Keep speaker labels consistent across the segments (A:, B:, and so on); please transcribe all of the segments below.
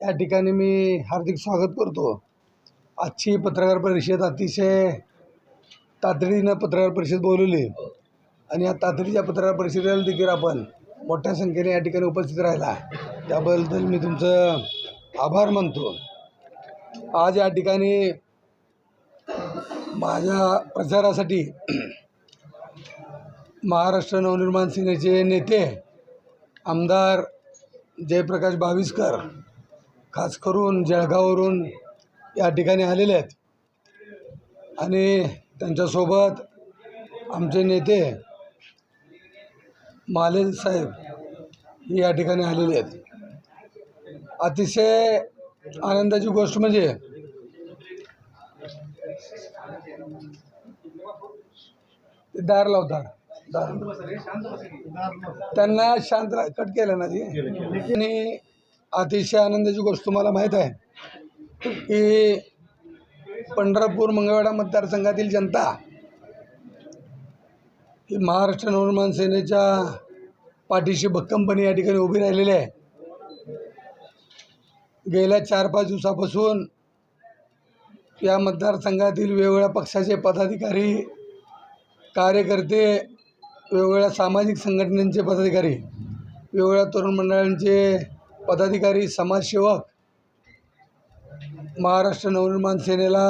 A: या ठिकाणी मी हार्दिक स्वागत करतो. आजची पत्रकार परिषद अतिशय तातडीनं पत्रकार परिषद बोलवली. आणि या तातडीच्या पत्रकार परिषदेला देखील आपण मोठ्या संख्येने या ठिकाणी उपस्थित राहिला. त्याबद्दल मी तुमचं आभार मानतो. आज या ठिकाणी माझ्या प्रचारासाठी महाराष्ट्र नवनिर्माण सेनेचे नेते आमदार जयप्रकाश बाविस्कर खास करून जळगाववरून या ठिकाणी आलेले आहेत. आणि त्यांच्यासोबत आमचे नेते माले साहेब हे या ठिकाणी आलेले आहेत. अतिशय आनंदाची गोष्ट म्हणजे ते दार लावतात. दार. त्यांना शांत कट केलं ना ते आणि अतिशय आनंदाची गोष्ट तुम्हाला माहीत आहे की पंढरपूर मंगळवेढा मतदारसंघातील जनता ही महाराष्ट्र नवनिर्माण सेनेच्या पाठीशी भक्कमपणे या ठिकाणी उभी राहिलेली आहे. गेल्या चार पाच दिवसापासून या मतदारसंघातील वेगवेगळ्या पक्षाचे पदाधिकारी कार्यकर्ते वेगवेगळ्या सामाजिक संघटनांचे पदाधिकारी वेगवेगळ्या तरुण मंडळांचे पदाधिकारी समाजसेवक महाराष्ट्र नवनिर्माण सेनेला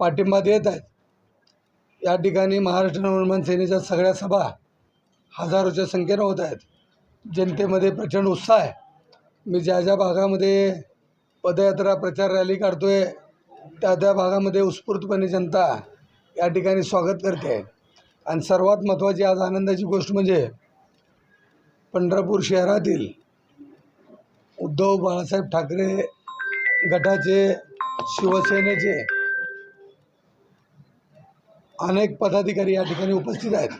A: पाठिंबा देत आहेत. या ठिकाणी महाराष्ट्र नवनिर्माण सेनेच्या सगळ्या सभा हजारोच्या संख्येनं होत आहेत. जनतेमध्ये प्रचंड उत्साह आहे. मी ज्या ज्या भागामध्ये पदयात्रा प्रचार रॅली काढतो आहे त्या त्या भागामध्ये उत्स्फूर्तपणे जनता या ठिकाणी स्वागत करते. आहे आणि सर्वात महत्त्वाची आज आनंदाची गोष्ट म्हणजे पंढरपूर शहरातील उद्धव बाळासाहेब ठाकरे गटाचे शिवसेनेचे अनेक पदाधिकारी या ठिकाणी उपस्थित आहेत.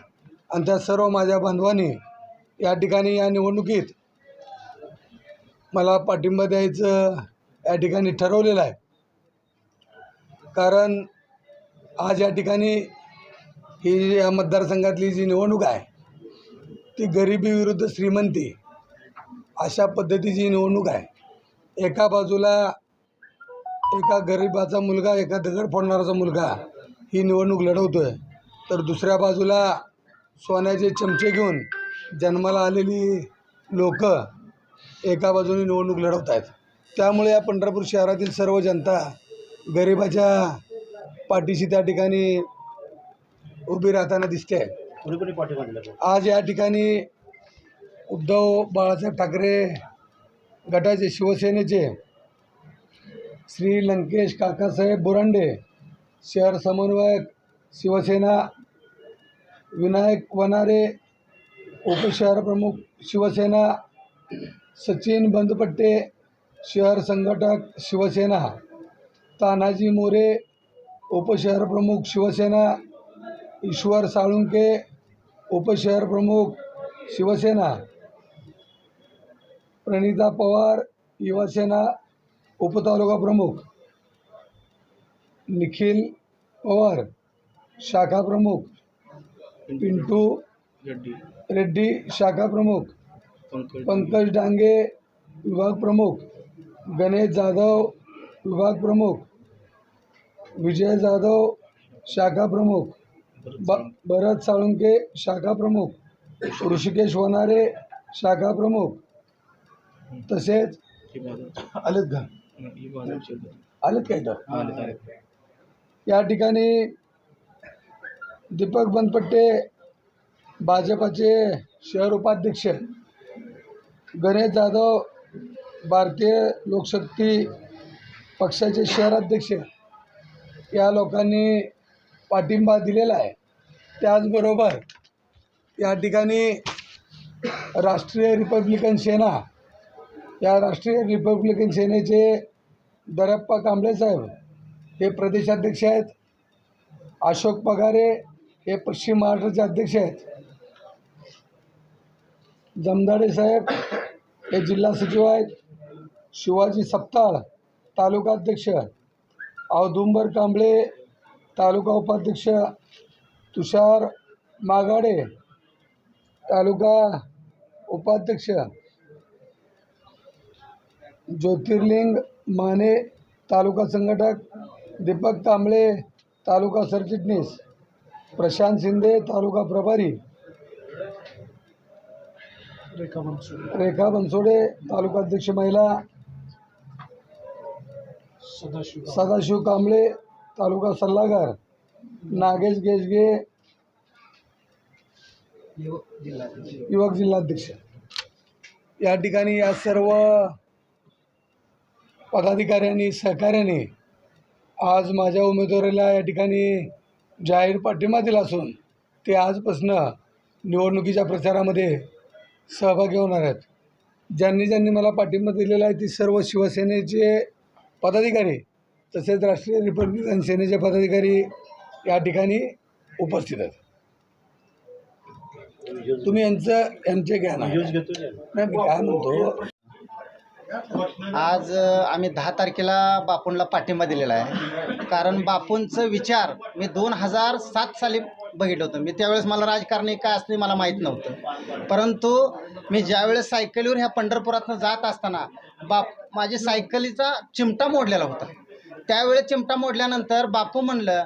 A: आणि त्या सर्व माझ्या बांधवांनी या ठिकाणी या निवडणुकीत मला पाठिंबा द्यायचं या ठिकाणी ठरवलेलं आहे. कारण आज या ठिकाणी ही जी या मतदारसंघातली जी निवडणूक आहे ती गरिबी विरुद्ध श्रीमंती अशा पद्धतीची निवडणूक आहे. एका बाजूला एका गरिबाचा मुलगा एका दगड फोडणाराचा मुलगा ही निवडणूक लढवतो आहे तर दुसऱ्या बाजूला सोन्याचे चमचे घेऊन जन्माला आलेली लोक एका बाजूने निवडणूक लढवत आहेत त्यामुळे या पंढरपूर शहरातील सर्व जनता गरिबाच्या पाठीशी त्या ठिकाणी उभी राहताना दिसते
B: तो?
A: आज या ठिकाणी उद्धव बाळासाहेब ठाकरे गटाचे शिवसेनेचे श्री लंकेश काकासाहेब बुरांडे शहर समन्वयक शिवसेना विनायक वनारे उपशहर प्रमुख शिवसेना सचिन बंदपट्टे शहर संघटक शिवसेना तानाजी मोरे उपशहर प्रमुख शिवसेना ईश्वर साळुंके उपशहर प्रमुख शिवसेना प्रणिता पवार युवासेना उपतालुका प्रमुख. निखिल पवार शाखा प्रमुख. पिंटू रेड्डी. शाखा प्रमुख.
B: पंकज.
A: पंकज डांगे विभाग प्रमुख. गणेश जाधव विभाग प्रमुख. विजय जाधव शाखा प्रमुख. ब भरत साळुंके शाखा प्रमुख. ऋषिकेश वनारे शाखा प्रमुख. तसेच आलेत का? आलेत का इथं? या ठिकाणी दीपक बनपट्टे भाजपाचे शहर उपाध्यक्ष गणेश जाधव भारतीय लोकशक्ती पक्षाचे शहराध्यक्ष या लोकांनी पाठिंबा दिलेला आहे. त्याचबरोबर या ठिकाणी राष्ट्रीय रिपब्लिकन सेना या राष्ट्रीय रिपब्लिकन सेनेचे दरप्पा कांबळे साहेब हे प्रदेशाध्यक्ष आहेत. अशोक पगारे हे पश्चिम महाराष्ट्राचे अध्यक्ष आहेत. जमदाडे साहेब हे जिल्हा सचिव आहेत. शिवाजी सप्ताळ तालुका अध्यक्ष. औदुंबर कांबळे तालुका उपाध्यक्ष. तुषार मागाडे तालुका उपाध्यक्ष. ज्योतिर्लिंग माने तालुका संघटक दीपक तांबळे तालुका सरचिटणीस प्रशांत शिंदे तालुका प्रभारी.
B: रेखा मनसुर
A: रेखा बनसोडे तालुका अध्यक्ष महिला.
B: सदाशिव
A: सदाशिव कांबळे तालुका सल्लागार. नागेश गेजगे. युवक जिल्हाध्यक्ष. या ठिकाणी या सर्व पदाधिकाऱ्यांनी सहकार्याने आज माझ्या उमेदवारीला या ठिकाणी जाहीर पाठिंबा दिला असून ते आजपासनं निवडणुकीच्या प्रचारामध्ये सहभागी होणार आहेत. ज्यांनी ज्यांनी मला पाठिंबा दिलेला आहे ती सर्व शिवसेनेचे पदाधिकारी तसेच राष्ट्रीय रिपब्लिकन सेनेचे पदाधिकारी या ठिकाणी उपस्थित आहेत. तुम्ही यांचं यांचे घ्या ना
B: यूज घेतो
A: नाही मी काय म्हणतो
C: आज आम्ही दहा तारखेला बापूंला पाठिंबा दिलेला आहे. कारण बापूंचं विचार मी दोन हजार सात साली बघितलं होतं. मी त्यावेळेस मला राजकारणी काय असते मला माहीत नव्हतं. परंतु मी ज्यावेळेस सायकलीवर ह्या पंढरपुरातनं जात असताना बाप माझी सायकलीचा चिमटा मोडलेला होता. त्यावेळेस चिमटा मोडल्यानंतर बापू म्हणलं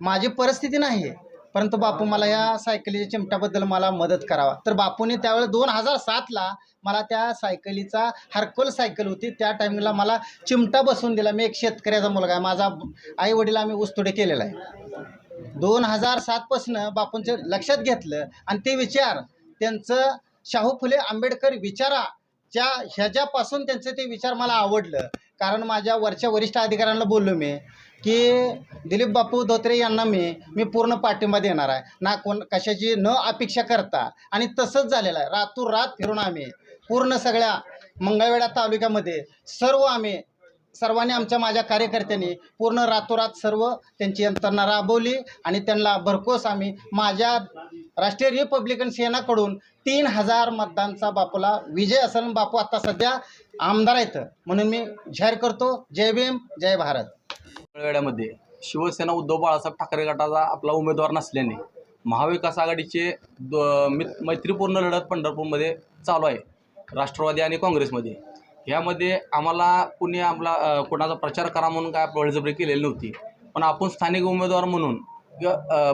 C: माझी परिस्थिती नाही परंतु बापू मला या सायकलीच्या चिमट्याबद्दल मला मदत करावा. तर बापूने त्यावेळेस दोन हजार सातला मला त्या सायकलीचा हरकोल सायकल होती. त्या टायमिंगला मला चिमटा बसवून दिला. मी एक शेतकऱ्याचा मुलगा आहे. माझा आई वडील आम्ही ऊसतोडे केलेला आहे. दोन हजार सातपासनं बापूंचं लक्षात घेतलं आणि ते विचार त्यांचं शाहू फुले आंबेडकर विचाराच्या ह्याच्यापासून त्यांचं ते विचार मला आवडलं. कारण माझ्या वरच्या वरिष्ठ अधिकाऱ्यांना बोललो मी. की दिलीप बापू धोत्रे यांना मी मी पूर्ण पाठिंबा देणार आहे. ना कोण कशाची न अपेक्षा करता. आणि तसंच झालेलं आहे. रातोरात फिरून आम्ही पूर्ण सगळ्या मंगळवेढा तालुक्यामध्ये सर्व आम्ही सर्वांनी आमच्या माझ्या कार्यकर्त्यांनी पूर्ण रातोरात सर्व त्यांची यंत्रणा राबवली आणि त्यांना भरघोस आम्ही माझ्या राष्ट्रीय रिपब्लिकन सेनाकडून तीन हजार मतदानचा बापूला विजय असेल बापू आता सध्या आमदार आहेत. म्हणून मी जाहीर करतो. जय भीम जय भारत.
D: वेळामध्ये शिवसेना उद्धव बाळासाहेब ठाकरे गटाचा आपला उमेदवार नसल्याने महाविकास आघाडीचे द मैत्रीपूर्ण लढत पंढरपूरमध्ये चालू आहे राष्ट्रवादी आणि काँग्रेसमध्ये. ह्यामध्ये आम्हाला कुणी आपला कोणाचा प्रचार करा म्हणून काय बळजबरी केलेली नव्हती. पण आपण स्थानिक उमेदवार म्हणून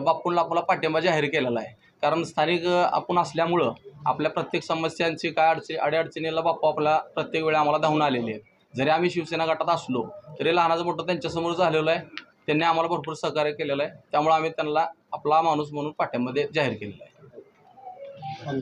D: बापूंना आपला पाठिंबा जाहीर केलेला आहे. कारण स्थानिक आपण असल्यामुळं आपल्या प्रत्येक समस्यांची काय अडचणी अडीअडचणीला बापू आपला प्रत्येक वेळी आम्हाला धावून आलेले आहेत. जरी आम्ही शिवसेना गटात असलो तरी लहानाचं मोठं त्यांच्यासमोर झालेलं आहे. त्यांनी आम्हाला भरपूर सहकार्य केलेलं आहे. त्यामुळे आम्ही त्यांना आपला माणूस म्हणून पाठ्यामध्ये जाहीर केलेला आहे.